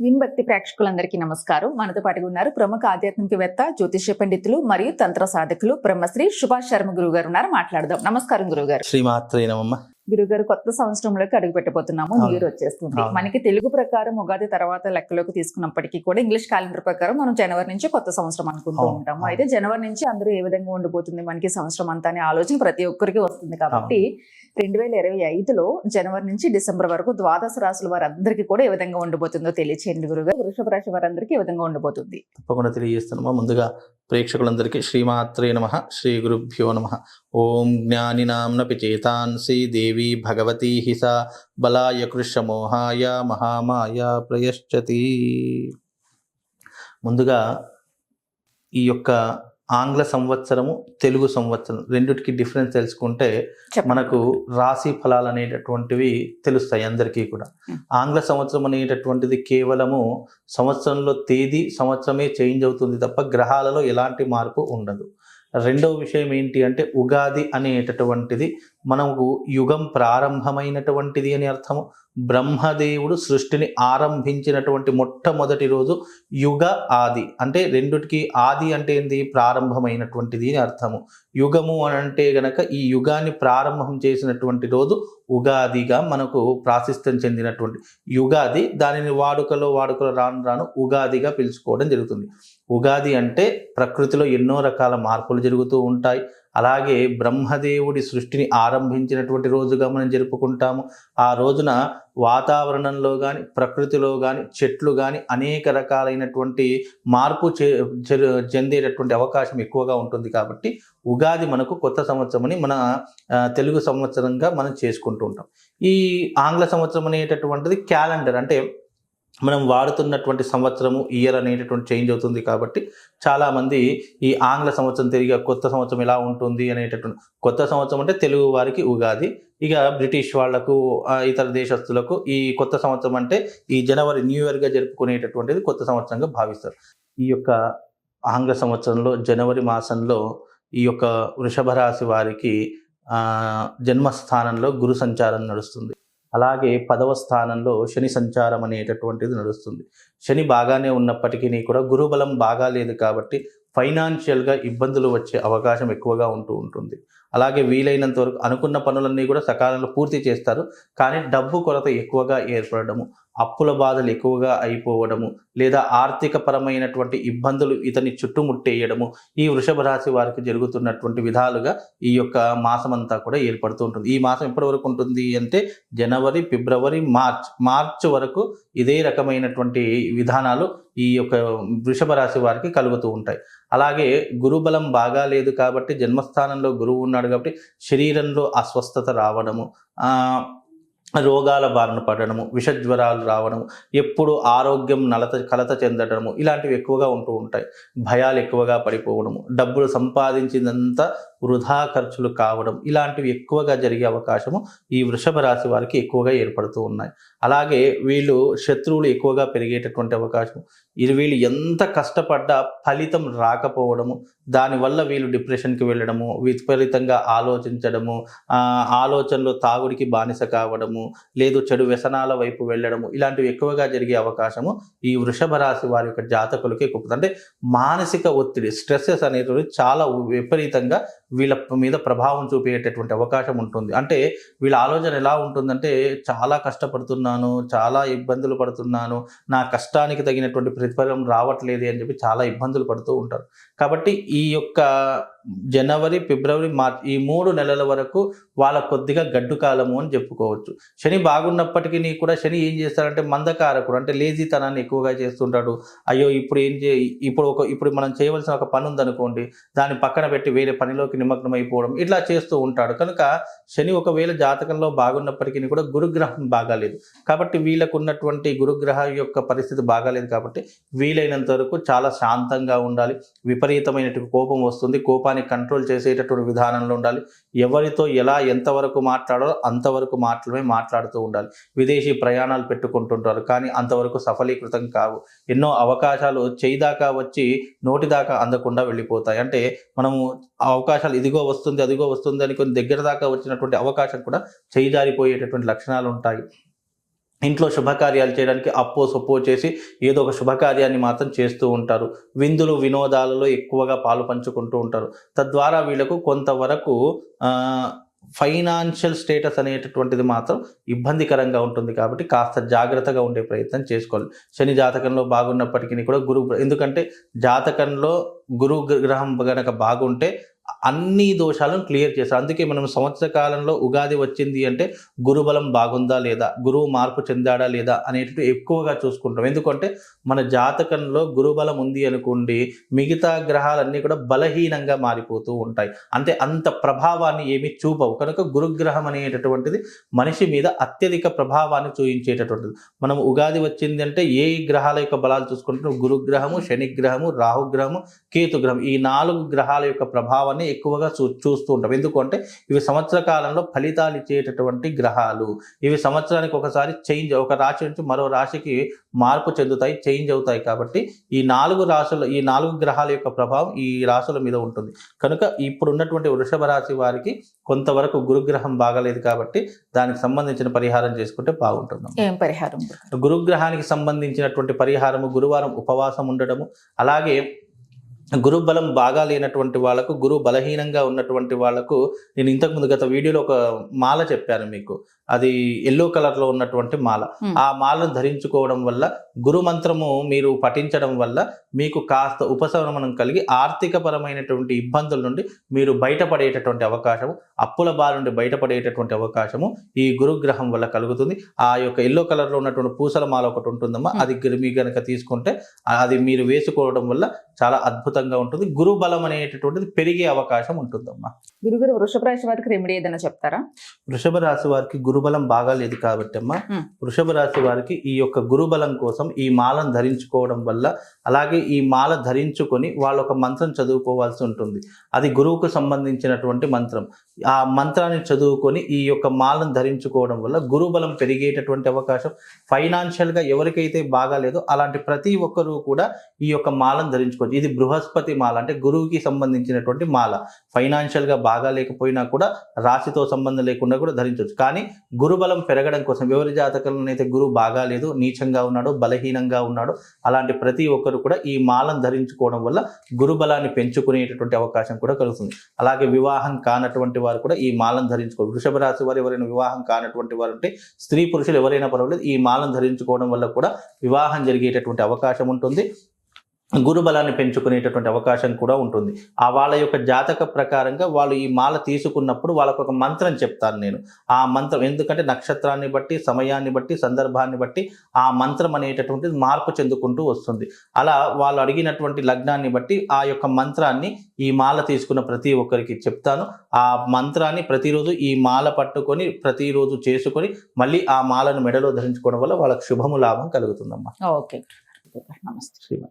విన్భక్తి ప్రేక్షకులందరికీ నమస్కారం. మనతో పాటుగా ఉన్నారు ప్రముఖ ఆధ్యాత్మికవేత్త జ్యోతిష్య పండితులు మరియు తంత్ర సాధకులు బ్రహ్మశ్రీ సుభాష్ శర్మ గురువు గారు ఉన్నారు. మాట్లాడదాం. నమస్కారం గురువు గారు గురువు గారు కొత్త సంవత్సరంలోకి అడుగు పెట్టబోతున్నాము. న్యూ ఇయర్ వచ్చేస్తుంది. మనకి తెలుగు ప్రకారం ఉగాది తర్వాత లెక్కలోకి తీసుకున్నప్పటికీ కూడా ఇంగ్లీష్ క్యాలెండర్ ప్రకారం మనం జనవరి నుంచి కొత్త సంవత్సరం అనుకుంటూ. ఉంటాము. అయితే జనవరి నుంచి అందరూ ఏ విధంగా ఉండిపోతుంది? మనకి సంవత్సరం అంతా అనే ఆలోచన ప్రతి ఒక్కరికి వస్తుంది కాబట్టి రెండు వేల ఇరవై ఐదులో జనవరి నుంచి డిసెంబర్ వరకు ద్వాదశ రాశుల వారందరికీ కూడా ఏ విధంగా ఉండబోతుందో తెలియచేయండి గురుగా వృషభ రాశి వారందరికీ ఏ విధంగా ఉండబోతుంది తప్పకుండా తెలియజేస్తున్నామా. ముందుగా ప్రేక్షకులందరికీ శ్రీమాత్రే నమ శ్రీ గురుభ్యో నమ. ఓం జ్ఞానినాంనపి చేతాంసి దేవి భగవతీ హిస బలాయ కృషమోహాయ మహామాయ ప్రయశ్చతి. ముందుగా ఈ యొక్క ఆంగ్ల సంవత్సరము తెలుగు సంవత్సరం రెండిటికి డిఫరెన్స్ తెలుసుకుంటే. మనకు రాశి ఫలాలు అనేటటువంటివి తెలుస్తాయి అందరికీ కూడా. ఆంగ్ల సంవత్సరం అనేటటువంటిది కేవలము సంవత్సరంలో తేదీ సంవత్సరమే చేంజ్ అవుతుంది తప్ప గ్రహాలలో ఎలాంటి మార్పు ఉండదు రెండవ విషయం ఏంటి అంటే ఉగాది అనేటటువంటిది మనకు యుగం ప్రారంభమైనటువంటిది అని అర్థము. బ్రహ్మదేవుడు సృష్టిని ఆరంభించినటువంటి మొట్టమొదటి రోజు యుగ ఆది. అంటే రెండుటికి ఆది అంటే ఏంది? ప్రారంభమైనటువంటిది అని అర్థము. యుగము అని అంటే గనక ఈ యుగాన్ని ప్రారంభం చేసినటువంటి రోజు ఉగాదిగా మనకు ప్రాశిస్తం చెందినటువంటి యుగాది. దానిని వాడుకలో వాడుకలో రాను రాను ఉగాదిగా పిలుచుకోవడం జరుగుతుంది. ఉగాది అంటే ప్రకృతిలో ఎన్నో రకాల మార్పులు జరుగుతూ ఉంటాయి. అలాగే బ్రహ్మదేవుడి సృష్టిని ఆరంభించినటువంటి రోజుగా మనం జరుపుకుంటాము. ఆ రోజున వాతావరణంలో కానీ ప్రకృతిలో కానీ చెట్లు కానీ అనేక రకాలైనటువంటి మార్పు చె- చెందేటటువంటి అవకాశం ఎక్కువగా ఉంటుంది కాబట్టి ఉగాది మనకు కొత్త సంవత్సరం మన తెలుగు సంవత్సరంగా మనం చేసుకుంటూ ఉంటాం. ఈ ఆంగ్ల సంవత్సరం అనేటటువంటిది క్యాలెండర్ అంటే మనం వాడుతున్నటువంటి సంవత్సరము ఇయర్ అనేటటువంటి చేంజ్ అవుతుంది కాబట్టి చాలామంది ఈ ఆంగ్ల సంవత్సరం తిరిగి కొత్త సంవత్సరం ఎలా ఉంటుంది అనేటటువంటి కొత్త సంవత్సరం అంటే తెలుగు వారికి ఉగాది. ఇక బ్రిటిష్ వాళ్ళకు ఇతర దేశస్తులకు ఈ కొత్త సంవత్సరం అంటే ఈ జనవరి న్యూ ఇయర్గా జరుపుకునేటటువంటిది కొత్త సంవత్సరంగా భావిస్తారు. ఈ యొక్క ఆంగ్ల సంవత్సరంలో జనవరి మాసంలో ఈ యొక్క వృషభ రాశి వారికి జన్మస్థానంలో గురు సంచారం నడుస్తుంది. అలాగే పదవ స్థానంలో శని సంచారం అనేటటువంటిది నడుస్తుంది. శని బాగానే ఉన్నప్పటికీ కూడా గురుబలం బాగా లేదు కాబట్టి ఫైనాన్షియల్గా ఇబ్బందులు వచ్చే అవకాశం ఎక్కువగా ఉంటూ ఉంటుంది. అలాగే వీలైనంత వరకు అనుకున్న పనులన్నీ కూడా సకాలంలో పూర్తి చేస్తారు. కానీ డబ్బు కొరత ఎక్కువగా ఏర్పడము అప్పుల బాధలు ఎక్కువగా అయిపోవడము లేదా ఆర్థిక పరమైనటువంటి ఇబ్బందులు ఇతని చుట్టుముట్టేయడము ఈ వృషభ రాశి వారికి జరుగుతున్నటువంటి విధాలుగా ఈ యొక్క మాసం అంతా కూడా ఏర్పడుతూ ఉంటుంది. ఈ మాసం ఎప్పటి వరకు ఉంటుంది అంటే జనవరి ఫిబ్రవరి మార్చ్. మార్చ్ వరకు ఇదే రకమైనటువంటి విధానాలు ఈ యొక్క వృషభ రాశి వారికి కలుగుతూ ఉంటాయి. అలాగే గురుబలం బాగా లేదు కాబట్టి జన్మస్థానంలో గురువు ఉన్నాడు కాబట్టి శరీరంలో అస్వస్థత రావడము రోగాల బారిన పడడము విషజ్వరాలు రావడము ఎప్పుడు ఆరోగ్యం నలత కలత చెందడము ఇలాంటివి ఎక్కువగా ఉంటూ ఉంటాయి. భయాలు ఎక్కువగా పడిపోవడము డబ్బులు సంపాదించినంత వృధా ఖర్చులు కావడం ఇలాంటివి ఎక్కువగా జరిగే అవకాశము ఈ వృషభ రాశి వారికి ఎక్కువగా ఏర్పడుతూ ఉన్నాయి. అలాగే వీళ్ళు శత్రువులు ఎక్కువగా పెరిగేటటువంటి అవకాశం ఇది వీళ్ళు ఎంత కష్టపడ్డా ఫలితం రాకపోవడము దానివల్ల వీళ్ళు డిప్రెషన్కి వెళ్ళడము విపరీతంగా ఆలోచించడము ఆలోచనలు ఆలోచనలో తాగుడికి బానిస కావడము లేదు చెడు వ్యసనాల వైపు వెళ్ళడము ఇలాంటివి ఎక్కువగా జరిగే అవకాశము ఈ వృషభ రాశి వారి యొక్క జాతకులకి ఎక్కువ అంటే మానసిక ఒత్తిడి స్ట్రెస్సెస్ అనేటివి చాలా విపరీతంగా వీళ్ళ మీద ప్రభావం చూపేటటువంటి అవకాశం ఉంటుంది. అంటే వీళ్ళ ఆలోచన ఎలా ఉంటుందంటే చాలా కష్టపడుతున్నాను చాలా ఇబ్బందులు పడుతున్నాను నా కష్టానికి తగినటువంటి ప్రతిఫలం రావట్లేదు అని చెప్పి చాలా ఇబ్బందులు పడుతూ ఉంటారు. కాబట్టి ఈ యొక్క జనవరి ఫిబ్రవరి మార్చ్ ఈ మూడు నెలల వరకు వాళ్ళ కొద్దిగా గడ్డు కాలము అని చెప్పుకోవచ్చు. శని బాగున్నప్పటికీ కూడా శని ఏం చేస్తాడంటే మందకారకుడు అంటే లేజీతనాన్ని ఎక్కువగా చేస్తుంటాడు. అయ్యో ఇప్పుడు ఏం చే ఇప్పుడు ఒక ఇప్పుడు మనం చేయవలసిన ఒక పని ఉందనుకోండి దాన్ని పక్కన పెట్టి వేరే పనిలోకి నిమగ్నమైపోవడం ఇట్లా చేస్తూ ఉంటాడు. కనుక శని ఒకవేళ జాతకంలో బాగున్నప్పటికీ కూడా గురుగ్రహం బాగాలేదు. కాబట్టి వీళ్ళకు ఉన్నటువంటి గురుగ్రహం యొక్క పరిస్థితి బాగాలేదు కాబట్టి వీలైనంత వరకు చాలా శాంతంగా ఉండాలి. విపరీతమైనటువంటి కోపం వస్తుంది. కోపాన్ని కంట్రోల్ చేసేటటువంటి విధానంలో ఉండాలి. ఎవరితో ఎలా ఎంతవరకు మాట్లాడాలో అంతవరకు మాత్రమే మాట్లాడుతూ ఉండాలి. విదేశీ ప్రయాణాలు పెట్టుకుంటుంటారు. కానీ అంతవరకు సఫలీకృతం కావు. ఎన్నో అవకాశాలు చేయి దాకా వచ్చి నోటి దాకా అందకుండా వెళ్ళిపోతాయి. అంటే మనము ఆ లక్షణాలు ఇదిగో వస్తుంది అదిగో వస్తుంది అని కొన్ని దగ్గర దాకా వచ్చినటువంటి అవకాశం కూడా చేయజారిపోయేటటువంటి లక్షణాలు ఉంటాయి. ఇంట్లో శుభకార్యాలు చేయడానికి అప్పో సొప్పో చేసి ఏదో ఒక శుభకార్యాన్ని మాత్రం చేస్తూ ఉంటారు. విందులు వినోదాలలో ఎక్కువగా పాలు పంచుకుంటూ ఉంటారు. తద్వారా వీళ్ళకు కొంతవరకు ఫైనాన్షియల్ స్టేటస్ అనేటటువంటిది మాత్రం ఇబ్బందికరంగా ఉంటుంది కాబట్టి కాస్త జాగ్రత్తగా ఉండే ప్రయత్నం చేసుకోవాలి. శని జాతకంలో బాగున్నప్పటికీ కూడా గురు ఎందుకంటే జాతకంలో గురు గ్రహం గనక బాగుంటే అన్ని దోషాలను క్లియర్ చేస్తారు. అందుకే మనం సంవత్సర కాలంలో ఉగాది వచ్చింది అంటే గురుబలం బాగుందా లేదా గురువు మార్పు చెందాడా లేదా అనేటివి ఎక్కువగా చూసుకుంటాం. ఎందుకంటే మన జాతకంలో గురుబలం ఉంది అనుకోండి మిగతా గ్రహాలన్నీ కూడా బలహీనంగా మారిపోతూ ఉంటాయి. అంటే అంత ప్రభావాన్ని ఏమీ చూపవు. కనుక గురుగ్రహం అనేటటువంటిది మనిషి మీద అత్యధిక ప్రభావాన్ని చూపించేటటువంటిది. మనం ఉగాది వచ్చింది అంటే ఏ గ్రహాల యొక్క బలాలు చూసుకుంటున్నాం? గురుగ్రహము శనిగ్రహము రాహుగ్రహము కేతుగ్రహం ఈ నాలుగు గ్రహాల యొక్క ప్రభావాన్ని ఎక్కువగా చూ చూస్తూ ఉంటాం. ఎందుకంటే ఇవి సంవత్సర కాలంలో ఫలితాలు ఇచ్చేటటువంటి గ్రహాలు. ఇవి సంవత్సరానికి ఒకసారి చేంజ్ ఒక రాశి నుంచి మరో రాశికి మార్పు చెందుతాయి చేంజ్ అవుతాయి కాబట్టి ఈ నాలుగు రాశుల ఈ నాలుగు గ్రహాల యొక్క ప్రభావం ఈ రాశుల మీద ఉంటుంది. కనుక ఇప్పుడు ఉన్నటువంటి వృషభ రాశి వారికి కొంతవరకు గురుగ్రహం బాగలేదు కాబట్టి దానికి సంబంధించిన పరిహారం చేసుకుంటే బాగుంటుంది ఏం పరిహారం? గురుగ్రహానికి సంబంధించినటువంటి పరిహారము గురువారం ఉపవాసం ఉండడము అలాగే గురు బలం బాగా లేనటువంటి వాళ్ళకు గురువు బలహీనంగా ఉన్నటువంటి వాళ్ళకు నేను ఇంతకుముందు గత వీడియోలో ఒక మాల చెప్పాను మీకు అది ఎల్లో కలర్లో ఉన్నటువంటి మాల. ఆ మాలను ధరించుకోవడం వల్ల గురు మంత్రము మీరు పఠించడం వల్ల మీకు కాస్త ఉపశమనం కలిగి ఆర్థిక పరమైనటువంటి ఇబ్బందుల నుండి మీరు బయటపడేటటువంటి అవకాశము అప్పుల బారి నుండి బయటపడేటటువంటి అవకాశము ఈ గురుగ్రహం వల్ల కలుగుతుంది ఆ యొక్క ఎల్లో కలర్లో ఉన్నటువంటి పూసల మాల ఒకటి ఉంటుందమ్మా. అది మీకు కనుక తీసుకుంటే అది మీరు వేసుకోవడం వల్ల చాలా అద్భుతంగా ఉంటుంది. గురు బలం అనేటటువంటిది పెరిగే అవకాశం ఉంటుందమ్మా. గురుగారు వృషభ రాశి వారికి రెమెడీ ఏదైనా చెప్తారా? వృషభ రాశి వారికి గురుబలం బాగా లేదు కాబట్టి అమ్మా. వృషభ రాశి వారికి ఈ యొక్క గురుబలం కోసం ఈ మాలను ధరించుకోవడం వల్ల అలాగే ఈ మాల ధరించుకొని వాళ్ళు ఒక మంత్రం చదువుకోవాల్సి ఉంటుంది. అది గురువుకు సంబంధించినటువంటి మంత్రం. ఆ మంత్రాన్ని చదువుకొని ఈ యొక్క మాలను ధరించుకోవడం వల్ల గురుబలం పెరిగేటటువంటి అవకాశం ఫైనాన్షియల్గా ఎవరికైతే బాగా లేదో అలాంటి ప్రతి ఒక్కరూ కూడా ఈ యొక్క మాలను ధరించుకోవచ్చు. ఇది బృహస్పతి మాల అంటే గురువుకి సంబంధించినటువంటి మాల. ఫైనాన్షియల్గా బాగా లేకపోయినా కూడా రాశితో సంబంధం లేకుండా కూడా ధరించవచ్చు. కానీ గురుబలం పెరగడం కోసం ఎవరి జాతకంలో గురువు బాగా లేదు నీచంగా ఉన్నాడు బలహీనంగా ఉన్నాడు అలాంటి ప్రతి ఒక్కరు కూడా ఈ మాలను ధరించుకోవడం వల్ల గురుబలాన్ని పెంచుకునేటటువంటి అవకాశం కూడా కలుగుతుంది. అలాగే వివాహం కానటువంటి వారు కూడా ఈ మాలను ధరించుకోరు. వృషభ రాశి వారు ఎవరైనా వివాహం కానటువంటి వారు అంటే స్త్రీ పురుషులు ఎవరైనా పర్వాలేదు ఈ మాలను ధరించుకోవడం వల్ల కూడా వివాహం జరిగేటటువంటి అవకాశం ఉంటుంది. గురుబలాన్ని పెంచుకునేటటువంటి అవకాశం కూడా ఉంటుంది. ఆ వాళ్ళ యొక్క జాతక ప్రకారంగా వాళ్ళు ఈ మాల తీసుకున్నప్పుడు వాళ్ళకు ఒక మంత్రం చెప్తాను నేను. ఆ మంత్రం ఎందుకంటే నక్షత్రాన్ని బట్టి సమయాన్ని బట్టి సందర్భాన్ని బట్టి ఆ మంత్రం అనేటటువంటిది మార్పు చెందుకుంటూ వస్తుంది. అలా వాళ్ళు అడిగినటువంటి లగ్నాన్ని బట్టి ఆ యొక్క మంత్రాన్ని ఈ మాల తీసుకున్న ప్రతి ఒక్కరికి చెప్తాను. ఆ మంత్రాన్ని ప్రతిరోజు ఈ మాల పట్టుకొని ప్రతిరోజు చేసుకొని మళ్ళీ ఆ మాలను మెడలో ధరించుకోవడం వల్ల వాళ్ళకి శుభము లాభం కలుగుతుందమ్మా. ఓకే. నమస్తే.